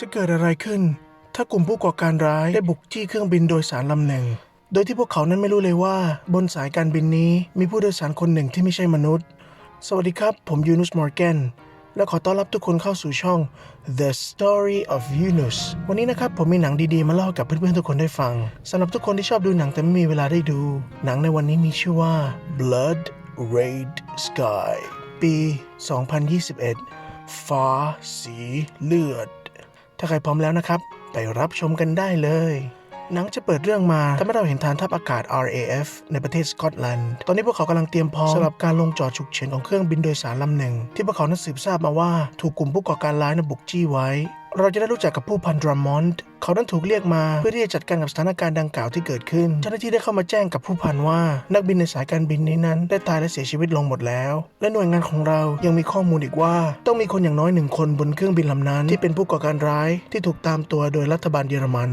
จะเกิดอะไรขึ้น ถ้ากลุ่มผู้ก่อการร้ายได้บุกจี้เครื่องบินโดยสารลำหนึ่ง โดยที่พวกเขานั้นไม่รู้เลยว่า บนสายการบินนี้มีผู้โดยสารคนหนึ่งที่ไม่ใช่มนุษย์ สวัสดีครับ ผมยูนุสมอร์แกนและขอต้อนรับทุกคนเข้าสู่ช่อง The Story of Yunus วันนี้นะครับผมมีหนังดีๆ มาเล่ากับเพื่อนๆทุกคนได้ฟังสำหรับทุกคนที่ชอบดูหนังแต่ไม่มีเวลาได้ดู หนังในวันนี้มีชื่อว่า Blood Red Sky ปี 2021 ฟ้าสีเลือด ถ้าใครพร้อมแล้วนะครับ ไปรับชมกันได้เลยหนังจะเปิดเรื่องมาทำให้เราเห็นฐานทัพอากาศ RAF ในประเทศสกอตแลนด์ ตอนนี้พวกเขากำลังเตรียมพร้อมสำหรับการลงจอดฉุกเฉินของเครื่องบินโดยสารลำหนึ่ง ที่พวกเขานั้นสืบทราบมาว่าถูกกลุ่มผู้ก่อการร้ายนบุกจี้ไว้ เราจะได้รู้จักกับผู้พันดรามอนด์เขานั้นถูกเรียกมาเพื่อที่จะจัดการกับสถานการณ์ดังกล่าวที่เกิดขึ้น เจ้าหน้าที่ได้เข้ามาแจ้งกับผู้พันว่า นักบินในสายการบินนี้นั้น ได้ตายและเสียชีวิตลงหมดแล้ว และหน่วยงานของเรายังมีข้อมูลอีกว่า ต้องมีคนอย่างน้อยหนึ่งคนบนเครื่องบินลำนั้น ที่เป็นผู้ก่อการร้ายที่ถูกตามตัวโดยรัฐบาลเยอรมัน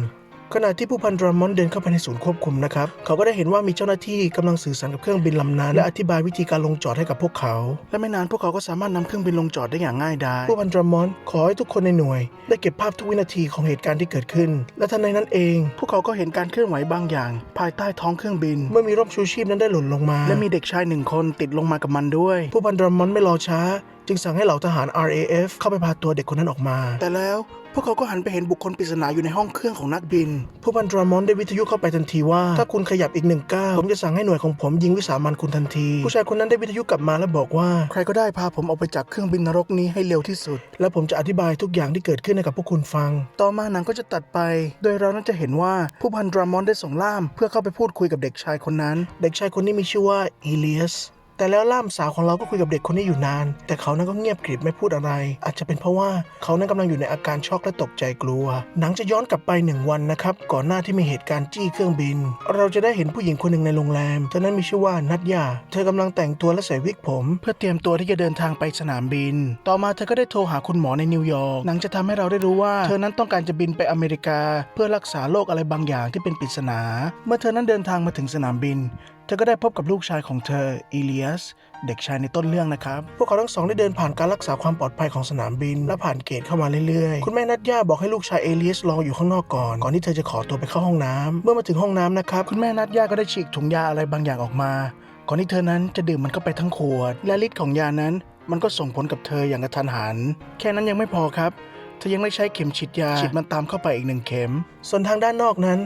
ขณะที่ผู้พันดรามอนเดินเข้าไปในศูนย์ควบคุมนะครับ เขาก็ได้เห็นว่ามีเจ้าหน้าที่กำลังสื่อสารกับเครื่องบินลำนั้นและอธิบายวิธีการลงจอดให้กับพวกเขา และไม่นานพวกเขาก็สามารถนำเครื่องบินลงจอดได้อย่างง่ายดายผู้พันดรามอนขอให้ทุกคนในหน่วย ได้เก็บภาพทุกวินาทีของเหตุการณ์ที่เกิดขึ้น และทันในนั้นเอง พวกเขาก็เห็นการเคลื่อนไหวบางอย่าง ภายใต้ท้องเครื่องบิน เมื่อมีร่มชูชีพนั้นได้หล่นลงมา และมีเด็กชายหนึ่งคนติดลงมากับมันด้วย ผู้พันดรามอนไม่รอช้า จึงสั่งให้เหล่าทหาร RAF เข้าไปพาตัวเด็กคนนั้นออกมา แต่แล้วพวกเขาก็หันไปเห็นบุคคลปริศนาอยู่ในห้องเครื่องของนักบิน ผู้พันดรามอนได้วิทยุเข้าไปทันทีว่า ถ้าคุณขยับอีกหนึ่งก้าวผมจะสั่งให้หน่วยของผมยิงวิสามันคุณทันที ผู้ชายคนนั้นได้วิทยุกลับมาและบอกว่า ใครก็ได้พาผมออกไปจากเครื่องบินนรกนี้ให้เร็วที่สุด และผมจะอธิบายทุกอย่างที่เกิดขึ้นให้กับพวกคุณฟัง ต่อมาหนังก็จะตัดไป โดยเรานั้นจะเห็นว่าผู้พันดรามอนได้ส่งล่าม เพื่อเข้าไปพูดคุยกับเด็กชายคนนั้น เด็กชายคนนี้มีชื่อว่าอีเลียส แต่แล้วล่ามสาวของเราก็คุยกับเด็กคนนี้อยู่นาน แต่เขานั้นก็เงียบกริบไม่พูดอะไร อาจจะเป็นเพราะว่าเขานั้นกำลังอยู่ในอาการช็อกและตกใจกลัว หนังจะย้อนกลับไปหนึ่งวันนะครับ ก่อนหน้าที่มีเหตุการณ์จี้เครื่องบิน เราจะได้เห็นผู้หญิงคนหนึ่งในโรงแรม เธอนั้นมีชื่อว่านัทยา เธอกำลังแต่งตัวและใส่วิกผม เพื่อเตรียมตัวที่จะเดินทางไปสนามบิน ต่อมาเธอก็ได้โทรหาคุณหมอในนิวยอร์ก หนังจะทำให้เราได้รู้ว่า เธอนั้นต้องการจะบินไปอเมริกา เพื่อรักษาโรคอะไรบางอย่างที่เป็นปริศนา เมื่อเธอนั้นเดินทางมาถึงสนามบิน เธอก็ได้พบกับลูกชายของเธออีเลียส เด็กชายในต้นเรื่องนะครับ พวกเขาทั้งสองได้เดินผ่านการรักษาความปลอดภัยของสนามบิน และผ่านเกตเข้ามาเรื่อยๆ คุณแม่นัดย่าบอกให้ลูกชายเอเลียสรออยู่ข้างนอกก่อน ก่อนที่เธอจะขอตัวไปเข้าห้องน้ำเมื่อมาถึงห้องน้ำนะครับ คุณแม่นัดย่าก็ได้ฉีกถุงยาอะไรบางอย่างออกมา ก่อนที่เธอนั้นจะดื่มมันเข้าไปทั้งขวด และฤทธิ์ของยานั้น มันก็ส่งผลกับเธออย่างกระทันหัน แค่นั้นยังไม่พอครับ เธอยังได้ใช้เข็มฉีดยาฉีดมันตามเข้าไปอีกหนึ่งเข็ม ส่วนทางด้านนอกนั้น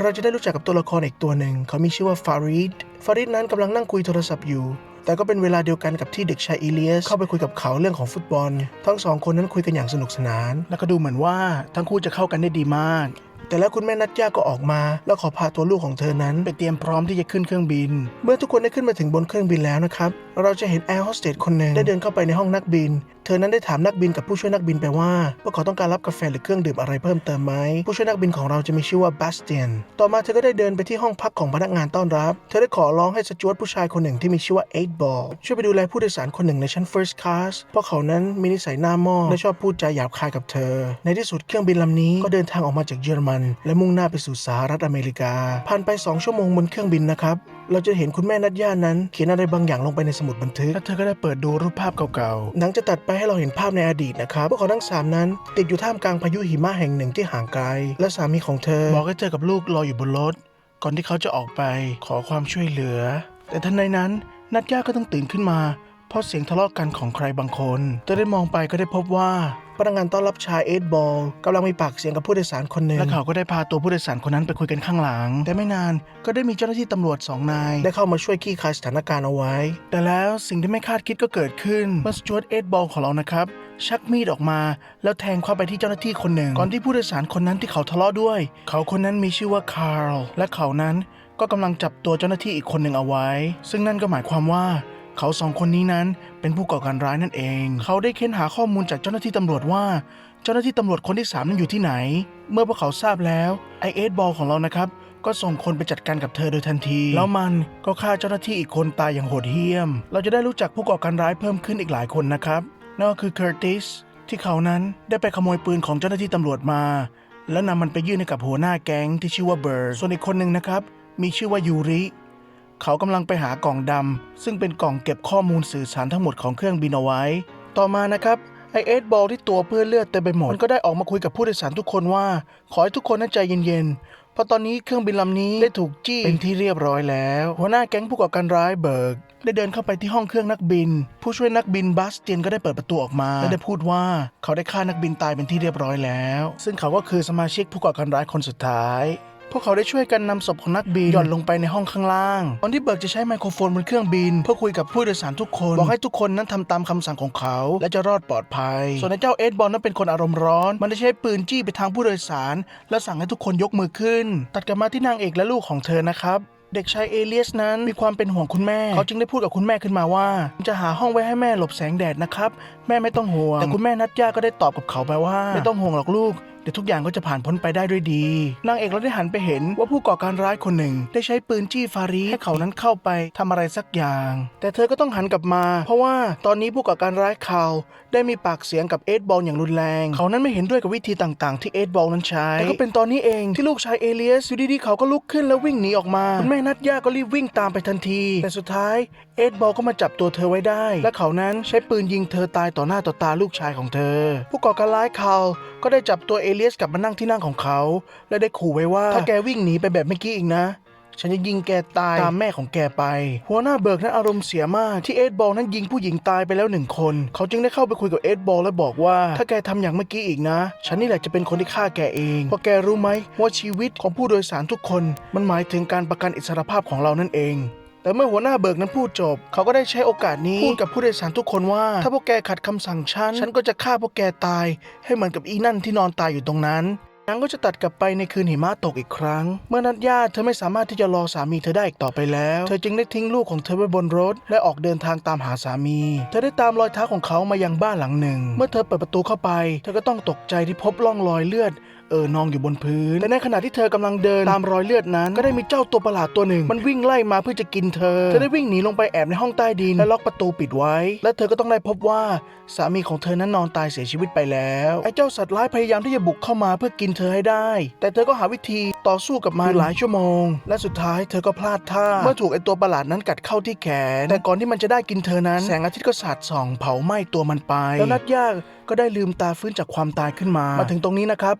เราจะได้รู้จักกับตัวละครอีกตัวหนึ่ง เขามีชื่อว่าฟาริด ฟาริดนั้นกำลังนั่งคุยโทรศัพท์อยู่ แต่ก็เป็นเวลาเดียวกันกับที่เด็กชายอีเลียสเข้าไปคุยกับเขาเรื่องของฟุตบอล ทั้งสองคนนั้นคุยกันอย่างสนุกสนาน และก็ดูเหมือนว่าทั้งคู่จะเข้ากันได้ดีมาก แต่แล้วคุณแม่นัดย่าก็ออกมา แล้วขอพาตัวลูกของเธอนั้น ไปเตรียมพร้อมที่จะขึ้นเครื่องบิน เมื่อทุกคนได้ขึ้นมาถึงบนเครื่องบินแล้วนะครับ เราจะเห็นแอร์โฮสเตสคนหนึ่งได้เดินเข้าไปในห้องนักบินเธอนั้นได้ถามนักบินกับผู้ช่วยนักบินไปว่าพว่าเขาต้องการรับกาแฟหรือเครื่องดื่มอะไรเพิ่มเติมไหมผู้ช่วยนักบินของเราจะมีชื่อว่าบาสเตียนต่อมาเธอก็ได้เดินไปที่ห้องพักของพนักงานต้อนรับ เธอได้ขอร้องให้สจวตผู้ชายคนหนึ่งที่มีชื่อว่าเอ็ดบอลช่วยไปดูแลผู้โดยสารคนหนึ่งในชั้น first class เพราะเขานั้นมีนิสัยหน้าหม้อและชอบพูดจาหยาบคายกับเธอ ในที่สุดเครื่องบินลำนี้ก็เดินทางออกมาจากเยอรมัน และมุ่งหน้าไปสู่สหรัฐอเมริกาผ่านไป 2 ชั่วโมงบนเครื่องบินนะครับเราจะเห็นคุณแม่นัดย่านั้น เขียนอะไรบางอย่างลงไปในสมุดบันทึกและเธอก็ได้เปิดดูรูปภาพเก่าๆ หนังจะตัดไปให้เราเห็นภาพในอดีตนะครับพวกเขาทั้ง3นั้น ติดอยู่ท่ามกลางพายุหิมะแห่งหนึ่งที่ห่างไกล และสามีของเธอ บอกให้เจอกับลูกรออยู่บนรถ ก่อนที่เขาจะออกไปขอความช่วยเหลือ แต่ทันใดนั้นนัดย่าก็ต้องตื่นขึ้นมา เพราะเสียงทะเลาะกันของใครบางคนเธอได้มองไปก็ได้พบว่า พนักงานต้อนรับชายเอ็ดบอลกำลังมีปากเสียงกับผู้โดยสารคนหนึ่งและเขาก็ได้พาตัวผู้โดยสารคนนั้นไปคุยกันข้างหลัง แต่ไม่นานก็ได้มีเจ้าหน้าที่ตำรวจสองนายได้เข้ามาช่วยคลี่คลายสถานการณ์เอาไว้ แต่แล้วสิ่งที่ไม่คาดคิดก็เกิดขึ้นเมื่อสจวตเอ็ดบอลของเรานะครับชักมีดออกมา แล้วแทงเข้าไปที่เจ้าหน้าที่คนหนึ่ง ก่อนที่ผู้โดยสารคนนั้นที่เขาทะเลาะด้วย เขาคนนั้นมีชื่อว่าคาร์ลและเขานั้นก็กำลังจับตัวเจ้าหน้าที่อีกคนหนึ่งเอาไว้ ซึ่งนั่นก็หมายความว่า เขาสองคนนี้นั้นเป็นผู้ก่อการร้ายนั่นเอง เขาได้เค้นหาข้อมูลจากเจ้าหน้าที่ตำรวจว่า เจ้าหน้าที่ตำรวจคนที่สามนั้นอยู่ที่ไหน เมื่อพวกเขาทราบแล้วไอเอสบอลของเรานะครับก็ส่งคนไปจัดการกับเธอโดยทันที แล้วมันก็ฆ่าเจ้าหน้าที่อีกคนตายอย่างโหดเหี้ยม เราจะได้รู้จักผู้ก่อการร้ายเพิ่มขึ้นอีกหลายคนนะครับนั่นก็คือเคอร์ติสที่เขานั้นได้ไปขโมยปืนของเจ้าหน้าที่ตำรวจมา แล้วนำมันไปยื่นให้กับหัวหน้าแก๊งที่ชื่อว่าเบิร์ดส่วนอีกคนหนึ่งนะครับมีชื่อว่ายูริ เขากำลังไปหากล่องดำซึ่งเป็นกล่องเก็บข้อมูลสื่อสารทั้งหมดของเครื่องบินเอาไว้ ต่อมานะครับไอเอสบอลที่ตัวเปื้อนเลือดเต็มไปหมดมันก็ได้ออกมาคุยกับผู้โดยสารทุกคนว่า ขอให้ทุกคนนั้นใจเย็นๆ เพราะตอนนี้เครื่องบินลำนี้ได้ถูกจี้เป็นที่เรียบร้อยแล้ว หัวหน้าแก๊งผู้ก่อการร้ายเบิร์กได้เดินเข้าไปที่ห้องเครื่องนักบิน ผู้ช่วยนักบินบาสเตียนก็ได้เปิดประตูออกมา และได้พูดว่าเขาได้ฆ่านักบินตายเป็นที่เรียบร้อยแล้ว ซึ่งเขาก็คือสมาชิกผู้ก่อการร้ายคนสุดท้าย พวกเขาได้ช่วยกันนำศพของนักบินหย่อนลงไปในห้องข้างล่าง ตอนที่เบิร์กจะใช้ไมโครโฟนบนเครื่องบิน เพื่อคุยกับผู้โดยสารทุกคนบอกให้ทุกคนนั้นทำตามคำสั่งของเขา และจะรอดปลอดภัย ส่วนในเจ้าเอ็ดบอลนั้นเป็นคนอารมณ์ร้อน มันได้ใช้ปืนจี้ไปทางผู้โดยสาร และสั่งให้ทุกคนยกมือขึ้น ตัดกลับมาที่นางเอกและลูกของเธอนะครับเด็กชายเอเลียสนั้นมีความเป็นห่วงคุณแม่ เขาจึงได้พูดกับคุณแม่ขึ้นมาว่า จะหาห้องไว้ให้แม่หลบแสงแดดนะครับ แม่ไม่ต้องห่วง แต่คุณแม่นัดย่าก็ได้ตอบกับเขาไปว่า ไม่ต้องห่วงหรอกลูก เดี๋ยวทุกอย่างก็จะผ่านพ้นไปได้ด้วยดี นางเอกเราได้หันไปเห็นว่าผู้ก่อการร้ายคนหนึ่ง ได้ใช้ปืนจี้ฟารีให้เขานั้นเข้าไปทำอะไรสักอย่าง แต่เธอก็ต้องหันกลับมา เพราะว่าตอนนี้ผู้ก่อการร้ายเขาได้มีปากเสียงกับเอ็ดบอลอย่างรุนแรง เขานั้นไม่เห็นด้วยกับวิธีต่างๆ ที่เอ็ดบอลนั้นใช้แต่ก็เป็นตอนนี้เองที่ลูกชายเอเลียสอยู่ดีๆเขาก็ลุกขึ้นแล้ววิ่งหนีออกมาคุณแม่นัดย่าก็รีบวิ่งตามไปทันที แต่สุดท้ายเอ็ดบอลก็มาจับตัวเธอไว้ได้ และเขานั้นใช้ปืนยิงเธอตายต่อหน้าต่อตาลูกชายของเธอ ผู้ก่อการร้ายเขาก็ได้จับตัวเอเลียสกลับมานั่งที่นั่งของเขา และได้ขู่ไว้ว่า ถ้าแกวิ่งหนีไปแบบเมื่อกี้อีกนะ ฉันจะยิงแกตายตามแม่ของแกไป หัวหน้าเบิร์กนั้นอารมณ์เสียมากที่เอ็ดบอลนั้นยิงผู้หญิงตายไปแล้วหนึ่งคน เขาจึงได้เข้าไปคุยกับเอ็ดบอลและบอกว่า ถ้าแกทำอย่างเมื่อกี้อีกนะ ฉันนี่แหละจะเป็นคนที่ฆ่าแกเองเพราะแกรู้ไหมว่าชีวิตของผู้โดยสารทุกคน มันหมายถึงการประกันอิสรภาพของเรานั่นเอง แต่เมื่อหัวหน้าเบิกนั้นพูดจบ เขาก็ได้ใช้โอกาสนี้พูดกับผู้โดยสารทุกคนว่า ถ้าพวกแกขัดคำสั่งฉัน ฉันก็จะฆ่าพวกแกตาย ให้เหมือนกับอีนั่นที่นอนตายอยู่ตรงนั้นนังก็จะตัดกลับไปในคืนหิมะตกอีกครั้ง เมื่อนัดญาติเธอไม่สามารถที่จะรอสามีเธอได้อีกต่อไปแล้ว เธอจึงได้ทิ้งลูกของเธอไว้บนรถ และออกเดินทางตามหาสามี เธอได้ตามรอยเท้าของเขามายังบ้านหลังหนึ่ง เมื่อเธอเปิดประตูเข้าไป เธอก็ต้องตกใจที่พบร่องรอยเลือด เออนองอยู่บนพื้น แต่ในขณะที่เธอกำลังเดินตามรอยเลือดนั้น ก็ได้มีเจ้าตัวประหลาดตัวหนึ่ง มันวิ่งไล่มาเพื่อจะกินเธอ เธอได้วิ่งหนีลงไปแอบในห้องใต้ดินและล็อกประตูปิดไว้ และเธอก็ต้องได้พบว่าสามีของเธอนั้นนอนตายเสียชีวิตไปแล้ว ไอ้เจ้าสัตว์ร้ายพยายามที่จะบุกเข้ามาเพื่อกินเธอให้ได้ แต่เธอก็หาวิธีต่อสู้กับมันหลายชั่วโมง และสุดท้ายเธอก็พลาดท่าเมื่อถูกไอ้ตัวประหลาดนั้นกัดเข้าที่แขน แต่ก่อนที่มันจะได้กินเธอนั้น แสงอาทิตย์ก็สาดส่องเผาไหม้ตัวมันไป แล้วนัดยากก็ได้ลืมตาฟื้นจากความตายขึ้นมา มาถึงตรงนี้นะครับ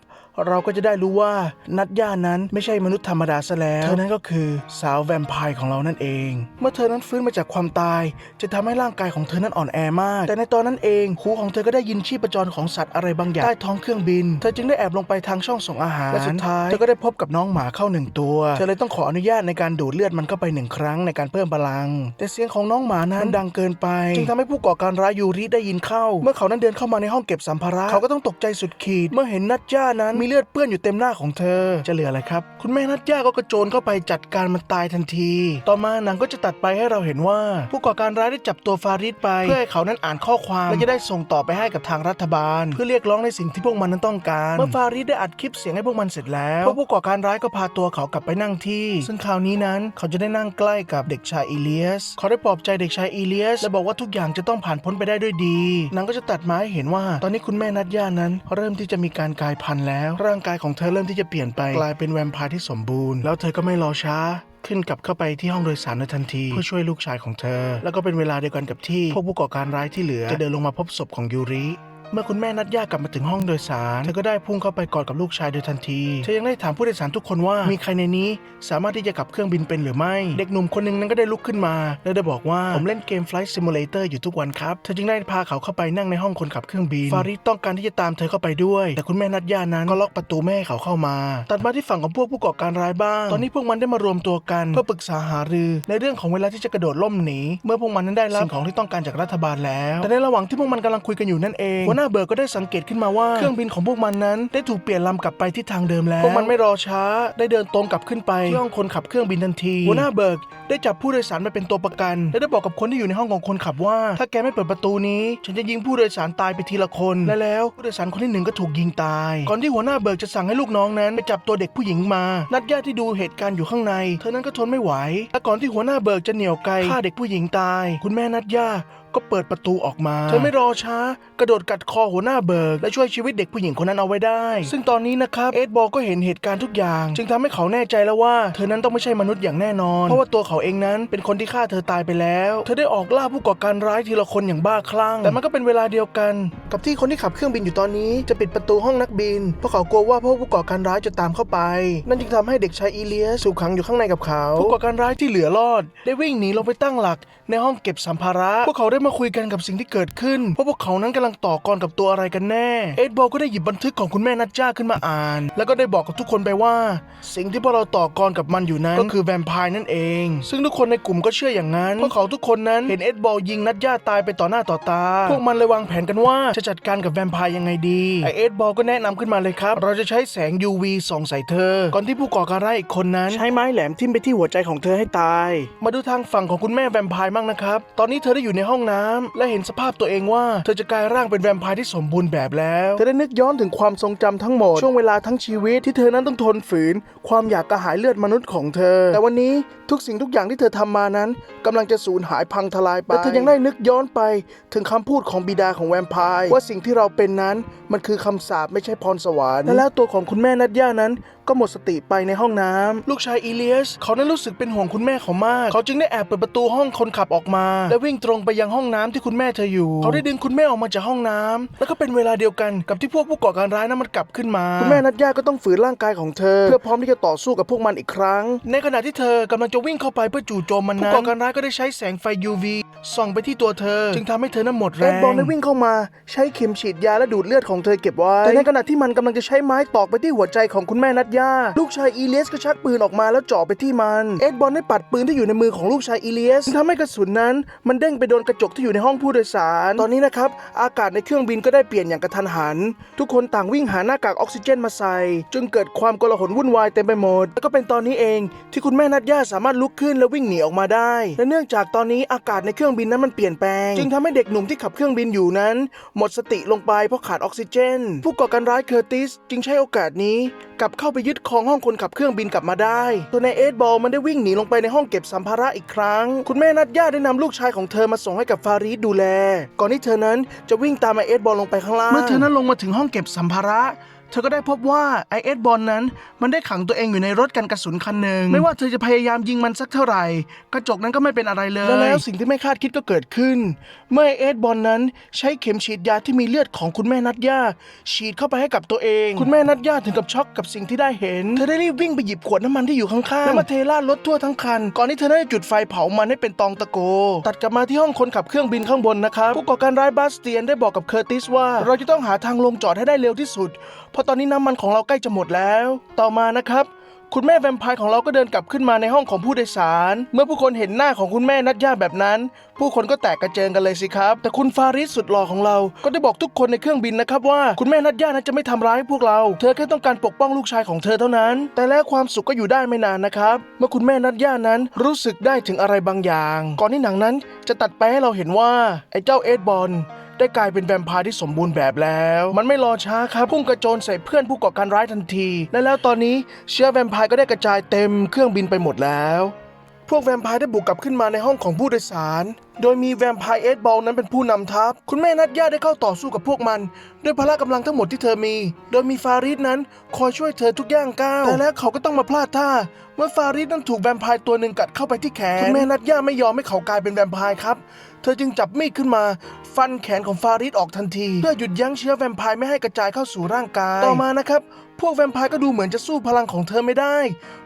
เราก็จะได้รู้ว่านัดย่านั้นไม่ใช่มนุษย์ธรรมดาซะแล้ว เธอนั้นก็คือสาวแวมไพร์ของเรานั่นเอง เมื่อเธอนั้นฟื้นมาจากความตาย จะทำให้ร่างกายของเธอนั้นอ่อนแอมาก แต่ในตอนนั้นเองหูของเธอก็ได้ยินชีพจรของสัตว์อะไรบางอย่างใต้ท้องเครื่องบิน เธอจึงได้แอบลงไปทางช่องส่งอาหาร และสุดท้ายเธอก็ได้พบกับน้องหมาเข้าหนึ่งตัว เธอเลยต้องขออนุญาตในการดูดเลือดมันเข้าไปหนึ่งครั้งในการเพิ่มพลัง แต่เสียงของน้องหมานั้นดังเกินไป จึงทำให้ผู้ก่อการร้ายยูริได้ยินเข้า เมื่อเขานั้นเดินเข้ามาในห้องเก็บสัมภาระเขาก็ต้องตกใจสุดขีด เมื่อเห็นนัดย่านั้นมีเลือดเปื้อนอยู่เต็มหน้าของเธอ จะเหลืออะไรครับ คุณแม่นัดย่าก็กระโจนเข้าไปจัดการมันตายทันที ต่อมาหนังก็จะตัดไปให้เราเห็นว่า ผู้ก่อการร้ายได้จับตัวฟาริดไป เพื่อให้เขานั้นอ่านข้อความและจะได้ส่งต่อไปให้กับทางรัฐบาล เพื่อเรียกร้องในสิ่งที่พวกมันนั้นต้องการ เมื่อฟาริดได้อัดคลิปเสียงให้พวกมันเสร็จแล้วพวกผู้ก่อการร้ายก็พาตัวเขากลับไปนั่งที่ ซึ่งคราวนี้นั้นเขาจะได้นั่งใกล้กับเด็กชายอีเลียสเขาได้ปลอบใจเด็กชายอีเลียสและบอกว่าทุกอย่างจะต้องผ่านพ้นไปได้ด้วยดีหนังก็จะตัดมาให้เห็นว่าตอนนี้คุณแม่นัดย่านั้น เริ่มที่จะมีการกลายพันธุ์แล้ว ร่างกายของเธอเริ่มที่จะเปลี่ยนไปกลายเป็นแวมไพร์ที่สมบูรณ์แล้วเธอก็ไม่รอช้าขึ้นกลับเข้าไปที่ห้องโดยสารในทันทีเพื่อช่วยลูกชายของเธอ แล้วก็เป็นเวลาเดียวกันกับที่พวกผู้ก่อการร้ายที่เหลือจะเดินลงมาพบศพของยูริ เมื่อคุณแม่นัดย่ากลับมาถึงห้องโดยสาร เธอก็ได้พุ่งเข้าไปกอดกับลูกชายโดยทันที เธอยังได้ถามผู้โดยสารทุกคนว่ามีใครในนี้ สามารถที่จะขับเครื่องบินเป็นหรือไม่ เด็กหนุ่มคนหนึ่งนั้นก็ได้ลุกขึ้นมา และได้บอกว่าผมเล่นเกม Flight Simulator อยู่ทุกวันครับ เธอจึงได้พาเขาเข้าไปนั่งในห้องคนขับเครื่องบิน ฟาริดต้องการที่จะตามเธอเข้าไปด้วย แต่คุณแม่นัดย่านั้นก็ล็อกประตูแม่ให้เขาเข้ามา ตัดมาที่ฝั่งของพวกผู้ก่อการร้ายบ้าง ตอนนี้พวกมันได้มารวมตัวกันเพื่อปรึกษาหารือ ในเรื่องของเวลาที่จะกระโดดล่มหนี เมื่อพวกมันนั้นได้รับสิ่งของที่ต้องการจากรัฐบาลแล้ว แต่ในระหว่างที่พวกมันกำลังคุยกันอยู่นั่นเองหัวหน้าเบิร์กก็ได้สังเกตขึ้นมาว่าเครื่องบินของพวกมันนั้น ได้ถูกเปลี่ยนลำกลับไปที่ทางเดิมแล้วพวกมันไม่รอช้า ได้เดินตรงกลับขึ้นไปที่ห้องคนขับเครื่องบินทันทีหัวหน้าเบิร์กได้จับผู้โดยสารมาเป็นตัวประกัน และได้บอกกับคนที่อยู่ในห้องของคนขับว่า ถ้าแกไม่เปิดประตูนี้ ฉันจะยิงผู้โดยสารตายไปทีละคนและแล้วผู้โดยสารคนที่หนึ่งก็ถูกยิงตาย ก่อนที่หัวหน้าเบิร์กจะสั่งให้ลูกน้องนั้นไปจับตัวเด็กผู้หญิงมา นัดญาติที่ดูเหตุการณ์อยู่ข้างใน เธอนั้นก็ทนไม่ไหวและก่อนที่หัวหน้าเบิร์กจะเหนี่ยวไกฆ่าเด็กผู้หญิงตาย คุณแม่นัดญา ก็เปิดประตูออกมา เธอไม่รอช้า กระโดดกัดคอหัวหน้าเบิร์กและช่วยชีวิตเด็กผู้หญิงคนนั้นเอาไว้ได้ ซึ่งตอนนี้นะครับเอ็ดบอลก็เห็นเหตุการณ์ทุกอย่าง จึงทำให้เขาแน่ใจแล้วว่า เธอนั้นต้องไม่ใช่มนุษย์อย่างแน่นอน เพราะว่าตัวเขาเองนั้นเป็นคนที่ฆ่าเธอตายไปแล้ว เธอได้ออกล่าผู้ก่อการร้ายทีละคนอย่างบ้าคลั่ง แต่มันก็เป็นเวลาเดียวกัน กับที่คนที่ขับเครื่องบินอยู่ตอนนี้จะปิดประตูห้องนักบิน เพราะเขากลัวว่าพวกผู้ก่อการร้ายจะตามเข้าไป นั่นจึงทำให้เด็กชายอีเลียสถูกขังอยู่ข้างในกับเขา ผู้ก่อการร้ายที่เหลือรอด ได้วิ่งหนีลงไปตั้งหลัก ในห้องเก็บสัมภาระ พวกเขาได้มาคุยกันกับสิ่งที่เกิดขึ้นเพราะพวกเขานั้นกำลังต่อกรกับตัวอะไรกันแน่ เอ็ดบอลก็ได้หยิบบันทึกของคุณแม่นัทจ้าขึ้นมาอ่าน แล้วก็ได้บอกกับทุกคนไปว่า สิ่งที่พวกเราต่อกรกับมันอยู่นั้นก็คือแวมไพร์นั่นเอง ซึ่งทุกคนในกลุ่มก็เชื่ออย่างนั้นเพราะเขาทุกคนนั้นเห็นเอ็ดบอลยิงนัทย่าตายไปต่อหน้าต่อตา พวกมันเลยวางแผนกันว่าจะจัดการกับแวมไพร์ยังไงดีไอเอ็ดบอลก็แนะนำขึ้นมาเลยครับ เราจะใช้แสง UV ส่องใส่เธอ ก่อนที่ผู้ก่อการร้ายอีกคนนั้น ใช้ไม้แหลมทิ่มไปที่หัวใจของเธอให้ตาย มาดูทางฝั่งของคุณแม่แวมไพร์บ้างนะครับ ตอนนี้เธอได้อยู่ในห้องน้ำและเห็นสภาพตัวเองว่า เธอจะกลายร่างเป็นแวมไพร์ที่สมบูรณ์แบบแล้ว เธอได้นึกย้อนถึงความทรงจำทั้งหมด ช่วงเวลาทั้งชีวิตที่เธอนั้นต้องทนฝืน ความอยากกระหายเลือดมนุษย์ของเธอ แต่วันนี้ทุกสิ่งทุกอย่างที่เธอทำมานั้นกำลังจะสูญหายพังทลายไปและเธอยังได้นึกย้อนไป ถึงคำพูดของบิดาของแวมไพร์ว่าสิ่งที่เราเป็นนั้นมันคือคำสาปไม่ใช่พรสวรรค์และแล้วตัวของคุณแม่นัดย่านั้น ก็หมดสติไปในห้องน้ำลูกชายอีเลียสเขานั้นรู้สึกเป็นห่วงคุณแม่เขามาก เขาจึงได้แอบเปิดประตูห้องคนขับออกมา และวิ่งตรงไปยังห้องน้ำที่คุณแม่เธออยู่ เขาได้ดึงคุณแม่ออกมาจากห้องน้ำแล้วก็เป็นเวลาเดียวกันกับที่พวกผู้ก่อการร้ายนั้นมันกลับขึ้นมา คุณแม่นัดย่าก็ต้องฝืนร่างกายของเธอ เพื่อพร้อมที่จะต่อสู้กับพวกมันอีกครั้ง ในขณะที่เธอกำลังจะวิ่งเข้าไปเพื่อจู่โจมมันนั้นผู้ก่อการร้ายก็ได้ใช้แสงไฟ UV ส่องไปที่ตัวเธอ จึงทำให้เธอนั้นหมดแรงบอลได้วิ่งเข้ามาใช้เข็มฉีดยาและดูดเลือดของเธอเก็บไว้แต่ในขณะที่มันกำลังจะใช้ไม้ตอกไปที่หัวใจของคุณแม่นัดย่าลูกชายอีเลียสก็ชักปืนออกมาแล้วจ่อไปที่มัน เอ็ดบอลได้ปัดปืนที่อยู่ในมือของลูกชายอีเลียสทำให้กระสุนนั้น มันเด้งไปโดนกระจกที่อยู่ในห้องผู้โดยสาร ตอนนี้นะครับ อากาศในเครื่องบินก็ได้เปลี่ยนอย่างกระทันหัน ทุกคนต่างวิ่งหาหน้ากากออกซิเจนมาใส่ จึงเกิดความกลาหลวุ่นวายเต็มไปหมด แล้วก็เป็นตอนนี้เอง ที่คุณแม่นัดย่าสามารถลุกขึ้นและวิ่งหนีออกมาได้ และเนื่องจากตอนนี้อากาศในเครื่องบินนั้นมันเปลี่ยนแปลง จึงทำให้เด็กหนุ่มที่ขับเครื่องบินอยู่นั้น หมดสติลงไปเพราะขาดออกซิเจน ผู้ก่อการร้ายเคอร์ติสจึงใช้โอกาสนี้กลับเข้าไปยึดครองห้องคนขับเครื่องบินกลับมาได้ตัวนายเอ็ดบอลมันได้วิ่งหนีลงไปในห้องเก็บสัมภาระอีกครั้ง คุณแม่นัดย่าได้นำลูกชายของเธอมาส่งให้กับฟารีดดูแล ก่อนที่เธอนั้นจะวิ่งตามไอเอ็ดบอลลงไปข้างล่าง เมื่อเธอนั้นลงมาถึงห้องเก็บสัมภาระ เธอก็ได้พบว่าไอเอสบอลนั้น มันได้ขังตัวเองอยู่ในรถกันกระสุนคันหนึ่งไม่ว่าเธอจะพยายามยิงมันสักเท่าไหร่ กระจกนั้นก็ไม่เป็นอะไรเลยแล้วสิ่งที่ไม่คาดคิดก็เกิดขึ้น เมื่อไอเอสบอลนั้นใช้เข็มฉีดยาที่มีเลือดของคุณแม่นัดย่าฉีดเข้าไปให้กับตัวเอง คุณแม่นัดย่าถึงกับช็อกกับสิ่งที่ได้เห็น เธอได้รีบวิ่งไปหยิบขวดน้ำมันที่อยู่ข้างๆแล้วมาเทราดรถทั่วทั้งคัน ก่อนที่เธอนั้นจะจุดไฟเผามันให้เป็นตองตะโก ตัดกลับมาที่ห้องคนขับเครื่องบินข้างบนนะครับผู้ก่อการร้ายบาสเตียนได้บอกกับเคอร์ติสว่า เราจะต้องหาทางลงจอดให้ได้เร็วที่สุด เพราะตอนนี้น้ำมันของเราใกล้จะหมดแล้ว ต่อมานะครับ คุณแม่แวมไพร์ของเราก็เดินกลับขึ้นมาในห้องของผู้โดยสาร เมื่อผู้คนเห็นหน้าของคุณแม่นัดยาแบบนั้น ผู้คนก็แตกกระเจิงกันเลยสิครับ แต่คุณฟาริสสุดหล่อของเรา ก็ได้บอกทุกคนในเครื่องบินนะครับว่าคุณแม่นัดยานั้นจะไม่ทำร้ายพวกเรา เธอแค่ต้องการปกป้องลูกชายของเธอเท่านั้น แต่แล้วความสุขก็อยู่ได้ไม่นานนะครับ เมื่อคุณแม่นัดยานั้นรู้สึกได้ถึงอะไรบางอย่าง ก่อนที่หนังนั้นจะตัดไปให้เราเห็นว่าไอ้เจ้าเอ็ดบอล ได้กลายเป็นแวมไพร์ที่สมบูรณ์แบบแล้ว มันไม่รอช้าครับพุ่งกระโจนใส่เพื่อนผู้ก่อการร้ายทันที และแล้วตอนนี้เชื้อแวมไพร์ก็ได้กระจายเต็มเครื่องบินไปหมดแล้ว วกแวมไพร์ได้บุกกลับขึ้นมาในห้องของผู้โดยสาร โดยมีแวมไพร์เอสบอลนั้นเป็นผู้นำทัพ คุณแม่นัดย่าได้เข้าต่อสู้กับพวกมัน ด้วยพละกำลังทั้งหมดที่เธอมี โดยมีฟาริสนั้นคอยช่วยเธอทุกย่างก้าว แต่แล้วเขาก็ต้องมาพลาดท่าเมื่อฟาริสนั้นถูกแวมไพร์ตัวหนึ่งกัดเข้าไปที่แขน คุณแม่นัดย่าไม่ยอมให้เขากลายเป็นแวมไพร์ครับ เธอจึงจับมีดขึ้นมาฟันแขนของฟาริสออกทันที เพื่อหยุดยั้งเชื้อแวมไพร์ไม่ให้กระจายเข้าสู่ร่างกาย ต่อมานะครับ พวกแวมไพร์ก็ดูเหมือนจะสู้พลังของเธอไม่ได้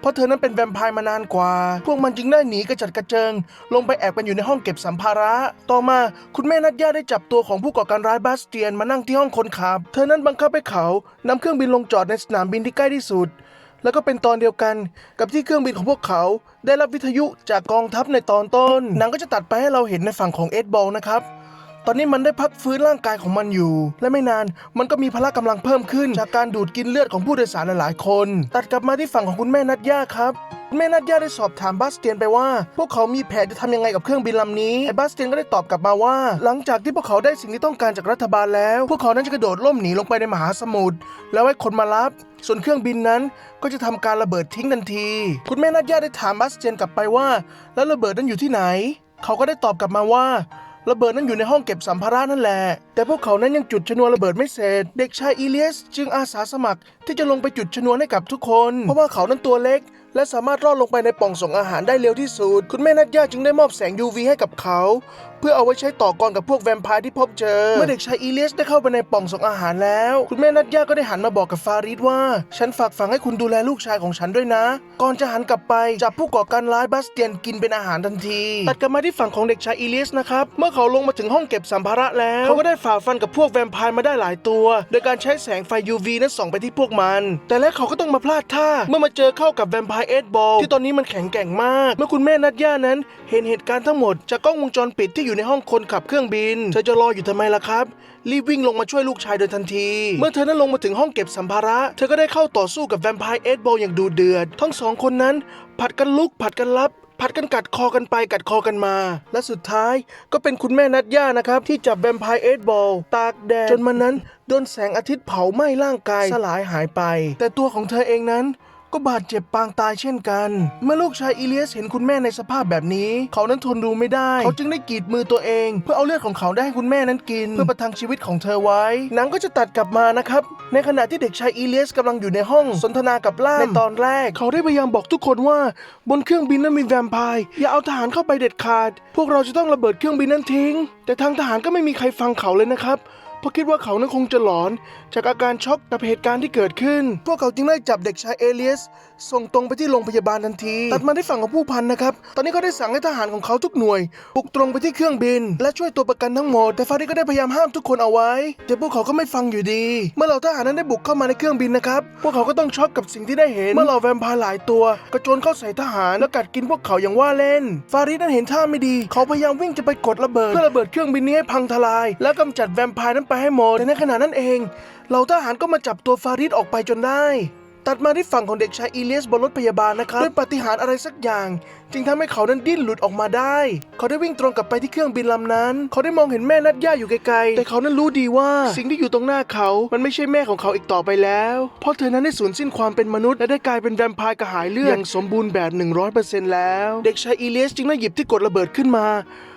เพราะเธอนั้นเป็นแวมไพร์มานานกว่า พวกมันจึงได้หนีกระจัดกระเจิง ลงไปแอบกันอยู่ในห้องเก็บสัมภาระ ต่อมาคุณแม่นัดย่าได้จับตัวของผู้ก่อการร้ายบาสเตียนมานั่งที่ห้องคนขับ เธอนั้นบังคับให้เขานำเครื่องบินลงจอดในสนามบินที่ใกล้ที่สุด แล้วก็เป็นตอนเดียวกันกับที่เครื่องบินของพวกเขาได้รับวิทยุจากกองทัพในตอนต้นหนังก็จะตัดไปให้เราเห็นในฝั่งของเอ็ดบอลนะครับ ตอนนี้มันได้พักฟื้นร่างกายของมันอยู่ และไม่นานมันก็มีพละกำลังเพิ่มขึ้น จากการดูดกินเลือดของผู้โดยสารหลายๆคน ตัดกลับมาที่ฝั่งของคุณแม่นัดย่าครับแม่นัดย่าได้สอบถามบาสเตียนไปว่า พวกเขามีแผนจะทำยังไงกับเครื่องบินลำนี้ไอ้บาสเตียนก็ได้ตอบกลับมาว่า หลังจากที่พวกเขาได้สิ่งที่ต้องการจากรัฐบาลแล้ว พวกเขานั้นจะกระโดดล่มหนีลงไปในมหาสมุทรแล้วให้คนมารับ ส่วนเครื่องบินนั้นก็จะทำการระเบิดทิ้งทันที คุณแม่นัดย่าได้ถามบาสเตียนกลับไปว่า แล้วระเบิดนั้นอยู่ที่ไหน เขาก็ได้ตอบกลับมาว่า ระเบิดนั้นอยู่ในห้องเก็บสัมภาระนั่นแหละ แต่พวกเขานั้นยังจุดชนวนระเบิดไม่เสร็จ เด็กชายอีเลียสจึงอาสาสมัคร ที่จะลงไปจุดชนวนให้กับทุกคน เพราะว่าเขานั้นตัวเล็ก และสามารถรอดลงไปในปล่องส่งอาหารได้เร็วที่สุด คุณแม่นัดย่าจึงได้มอบแสง UV ให้กับเขาเพื่อเอาไว้ใช้ต่อกรกับพวกแวมไพร์ที่พบเจอ เมื่อเด็กชายอีเลียสได้เข้าไปในป่องส่งอาหารแล้ว คุณแม่นัดยาก็ได้หันมาบอกกับฟาริดว่า ฉันฝากฝังให้คุณดูแลลูกชายของฉันด้วยนะ ก่อนจะหันกลับไปจับผู้ก่อการร้ายบาสเตียนกินเป็นอาหารทันทีตัดกลับมาที่ฝั่งของเด็กชายอีเลียสนะครับเมื่อเขาลงมาถึงห้องเก็บสัมภาระแล้วเขาก็ได้ฝ่าฟันกับพวกแวมไพร์มาได้หลายตัว โดยการใช้แสงไฟ UV นั้นส่องไปที่พวกมัน แต่แล้วเขาก็ต้องมาพลาดท่าเมื่อมาเจอเข้ากับแวมไพร์เอ็ดบอลที่ตอนนี้มันแข็งแกร่งมาก เมื่อคุณแม่นัดย่านั้น เห็นเหตุการณ์ทั้งหมดจากกล้องวงจรปิดที่อยู่ในห้องคนขับเครื่องบิน เธอจะรออยู่ทำไมล่ะครับ รีบวิ่งลงมาช่วยลูกชายโดยทันที เมื่อเธอนั้นลงมาถึงห้องเก็บสัมภาระ เธอก็ได้เข้าต่อสู้กับแวมไพร์เอ็ดบอลอย่างดูเดือด ทั้งสองคนนั้น ผัดกันลุกผัดกันลับผัดกันกัดคอกันไปกัดคอกันมา และสุดท้ายก็เป็นคุณแม่นัดย่านะครับ ที่จับแวมไพร์เอ็ดบอลตากแดดจนมันนั้นโดนแสงอาทิตย์เผาไหม้ร่างกายสลายหายไป แต่ตัวของเธอเองนั้น ก็บาดเจ็บปางตายเช่นกัน เมื่อลูกชายอีเลียสเห็นคุณแม่ในสภาพแบบนี้ เขานั้นทนดูไม่ได้ เขาจึงได้กรีดมือตัวเอง เพื่อเอาเลือดของเขาได้ให้คุณแม่นั้นกิน เพื่อประทังชีวิตของเธอไว้หนังก็จะตัดกลับมานะครับ ในขณะที่เด็กชายอีเลียสกำลังอยู่ในห้องสนทนากับล่ามในตอนแรก เขาได้พยายามบอกทุกคนว่า บนเครื่องบินนั้นมีแวมไพร์อย่าเอาทหารเข้าไปเด็ดขาด พวกเราจะต้องระเบิดเครื่องบินนั้นทิ้ง แต่ทางทหารก็ไม่มีใครฟังเขาเลยนะครับเราะคิดว่าเขานั้นคงจะหลอน จากอาการช็อกกับเหตุการณ์ที่เกิดขึ้น พวกเขาจึงได้จับเด็กชายเอเลียส ส่งตรงไปที่โรงพยาบาลทันที ตัดมาที่ฝั่งของผู้พันนะครับ ตอนนี้เขาได้สั่งให้ทหารของเขาทุกหน่วยบุกตรงไปที่เครื่องบิน และช่วยตัวประกันทั้งหมด แต่ฟาริสก็ได้พยายามห้ามทุกคนเอาไว้ แต่พวกเขาก็ไม่ฟังอยู่ดี เมื่อเหล่าทหารนั้นได้บุกเข้ามาในเครื่องบินนะครับ พวกเขาก็ต้องช็อกกับสิ่งที่ได้เห็น เมื่อเหล่าแวมไพร์หลายตัวกระโจนเข้าใส่ทหารแล้วกัดกินพวกเขาอย่างว่าเล่น ฟาริสนั้นเห็นท่าไม่ดี เขาพยายามวิ่งจะไปกดระเบิดเพื่อระเบิดเครื่องบินนี้ให้พังทลาย แล้วกำจัดแวมไพร์นั้นไปให้หมดแต่ในขณะนั้นเองเหล่าทหารก็มาจับตัวฟาริสออกไปจนได้ ตัดมาที่ฝั่งของเด็กชายอีเลียสบนรถพยาบาลนะครับด้วยปาฏิหาริย์อะไรสักอย่างจึงทำให้เขานั้นดิ้นหลุดออกมาได้ เขาได้วิ่งตรงกลับไปที่เครื่องบินลำนั้น เขาได้มองเห็นแม่นัดย่าอยู่ไกลๆ แต่เขานั้นรู้ดีว่าสิ่งที่อยู่ตรงหน้าเขา มันไม่ใช่แม่ของเขาอีกต่อไปแล้ว เพราะเธอนั้นได้สูญสิ้นความเป็นมนุษย์และได้กลายเป็นแวมไพร์กระหายเลือดอย่างสมบูรณ์แบบ 100%แล้ว เด็กชายอีเลียสจึงได้หยิบที่กดระเบิดขึ้นมา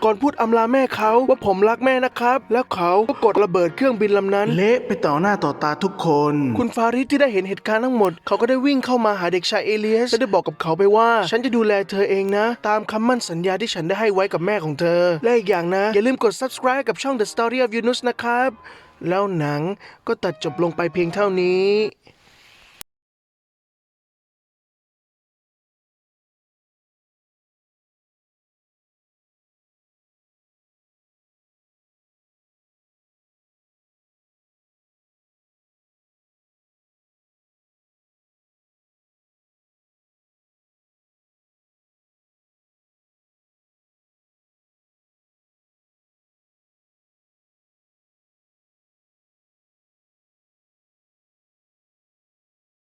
ก่อนพูดอำลาแม่เขาว่าผมรักแม่นะครับ แล้วเขาก็กดระเบิดเครื่องบินลำนั้น เละไปต่อหน้าต่อตาทุกคน คุณฟาริสที่ได้เห็นเหตุการณ์ทั้งหมด เขาก็ได้วิ่งเข้ามาหาเด็กชายเอเลียสและได้บอกกับเขาไปว่า ฉันจะดูแลเธอเองนะ ตามคำมั่นสัญญาที่ฉันได้ให้ไว้กับแม่ของเธอ และอีกอย่างนะ อย่าลืมกด subscribe กับช่อง The Story of Yunus นะครับ แล้วหนังก็ตัดจบลงไปเพียงเท่านี้